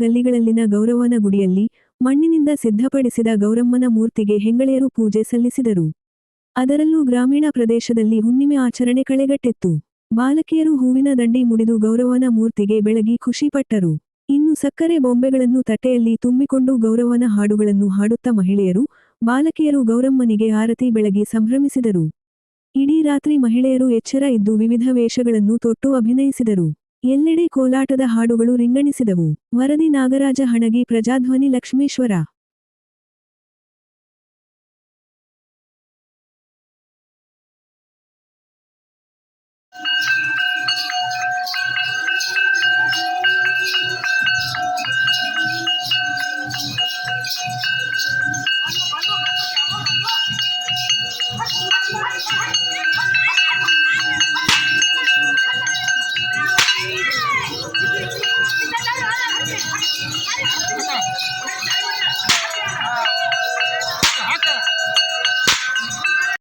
ಗಲ್ಲಿಗಳಲ್ಲಿನ ಗೌರವನ ಗುಡಿಯಲ್ಲಿ ಮಣ್ಣಿನಿಂದ ಸಿದ್ಧಪಡಿಸಿದ ಗೌರಮ್ಮನ ಮೂರ್ತಿಗೆ ಹೆಂಗಳೆಯರು ಪೂಜೆ ಸಲ್ಲಿಸಿದರು. ಅದರಲ್ಲೂ ಗ್ರಾಮೀಣ ಪ್ರದೇಶದಲ್ಲಿ ಹುಣ್ಣಿಮೆ ಆಚರಣೆ ಕಳೆಗಟ್ಟಿತ್ತು. ಬಾಲಕಿಯರು ಹೂವಿನ ದಂಡಿ ಮುಡಿದು ಗೌರವನ ಮೂರ್ತಿಗೆ ಬೆಳಗಿ ಖುಷಿಪಟ್ಟರು. ಇನ್ನು ಸಕ್ಕರೆ ಬೊಂಬೆಗಳನ್ನು ತಟ್ಟೆಯಲ್ಲಿ ತುಂಬಿಕೊಂಡು ಗೌರವನ ಹಾಡುಗಳನ್ನು ಹಾಡುತ್ತ ಮಹಿಳೆಯರು, ಬಾಲಕಿಯರು ಗೌರಮ್ಮನಿಗೆ ಆರತಿ ಬೆಳಗಿ ಸಂಭ್ರಮಿಸಿದರು. ಇಡೀ ರಾತ್ರಿ ಮಹಿಳೆಯರು ಎಚ್ಚರ ಇದ್ದು ವಿವಿಧ ವೇಷಗಳನ್ನು ತೊಟ್ಟು ಅಭಿನಯಿಸಿದರು. ಎಲ್ಲೆಡೆ ಕೋಲಾಟದ ಹಾಡುಗಳು ರಿಂಗಣಿಸಿದವು. ವರದಿ ನಾಗರಾಜ ಹಣಗಿ ಪ್ರಜಾಧ್ವನಿ ಲಕ್ಷ್ಮೇಶ್ವರ. ちょっと待って。